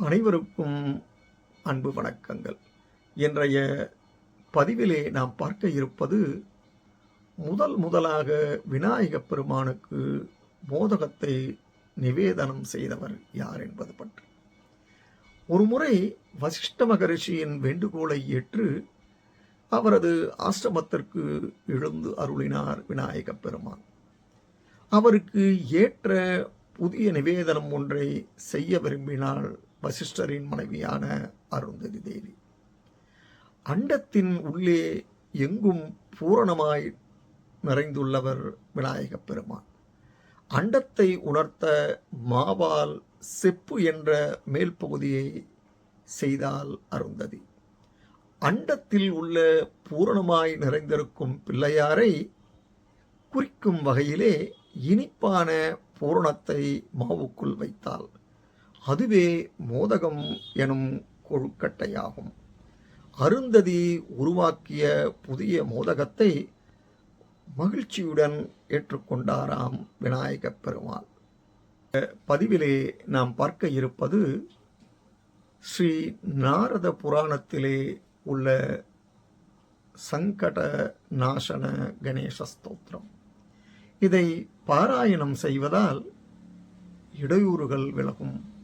அனைவருக்கும் அன்பு வணக்கங்கள். இன்றைய பதிவிலே நாம் பார்க்க இருப்பது முதல் முதலாக விநாயகப் பெருமானுக்கு மோதகத்தை நிவேதனம் செய்தவர் யார் என்பது பற்றி. ஒருமுறை வசிஷ்ட மகரிஷியின் வேண்டுகோளை ஏற்று அவரது ஆசிரமத்திற்கு எழுந்து அருளினார் விநாயகப் பெருமான். அவருக்கு ஏற்ற புதிய நிவேதனம் ஒன்றை செய்ய விரும்பினால் வசிஷ்டரின் மனைவியான அருந்ததி தேவி. அண்டத்தின் உள்ளே எங்கும் பூரணமாய் நிறைந்துள்ளவர் விநாயகப் பெருமான். அண்டத்தை உணர்த்த மாவால் செப்பு என்ற மேல் பகுதியை செய்தால் அருந்ததி. அண்டத்தில் உள்ள பூரணமாய் நிறைந்திருக்கும் பிள்ளையாரை குறிக்கும் வகையிலே இனிப்பான பூரணத்தை மாவுக்குள் வைத்தால் அதுவே மோதகம் எனும் கொழுக்கட்டையாகும். அருந்ததி உருவாக்கிய புதிய மோதகத்தை மகிழ்ச்சியுடன் ஏற்றுக்கொண்டாராம் விநாயகப் பெருமாள். பதிவிலே நாம் பார்க்க இருப்பது ஸ்ரீ நாரத புராணத்திலே உள்ள சங்கட நாசன கணேச ஸ்தோத்திரம். இதை பாராயணம் செய்வதால் இடையூறுகள் விலகும்.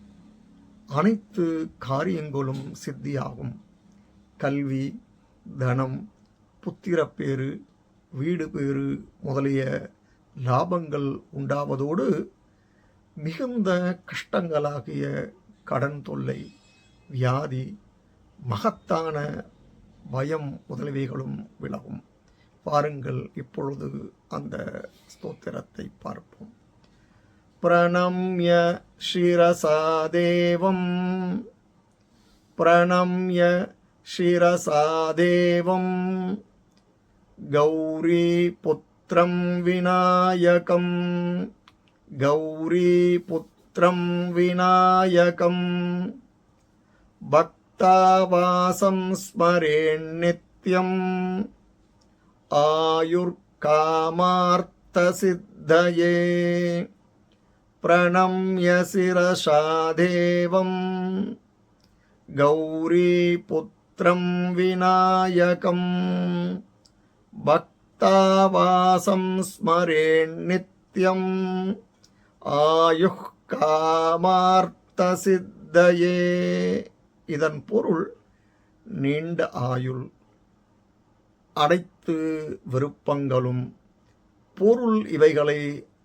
அனைத்து காரியங்களும் சித்தியாகும். கல்வி தனம் புத்திரப்பேறு வீடு பேறு முதலிய லாபங்கள் உண்டாவதோடு மிகுந்த கஷ்டங்களாகிய கடன் தொல்லை வியாதி மகத்தான பயம் முதலியவைகளும் விலகும். பாருங்கள் இப்பொழுது அந்த ஸ்தோத்திரத்தை பார்ப்போம். प्रणम्य शिरसा देवं प्रणम्य शिरसा देवं गौरीपुत्रं विनायकं गौरीपुत्रं विनायकं भक्तावासं स्मरेन्नित्यम् आयुर्कामार्थसिद्धये प्रणम्य शिरसा देवं गौरीपुत्रं विनायकम् பக்தாவாசம் ஸ்மரேன்னித்யம் ஆயுः காமார்த்த சித்தையே இதன் பொருள் நீண்ட ஆயுள் அனைத்து விருப்பங்களும் பொருள் இவைகளை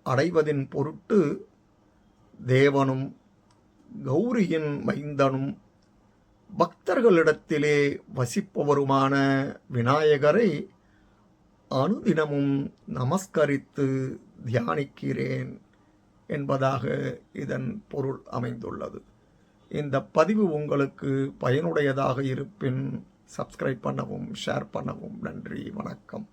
அடைவதின் பொருட்டு தேவனும் கௌரியின் மைந்தனும் பக்தர்களிடத்திலே வசிப்பவருமான விநாயகரை அனுதினமும் நமஸ்கரித்து தியானிக்கிறேன் என்பதாக இதன் பொருள் அமைந்துள்ளது. இந்த பதிவு உங்களுக்கு பயனுடையதாக இருப்பின் சப்ஸ்கிரைப் பண்ணவும் ஷேர் பண்ணவும் நன்றி வணக்கம்.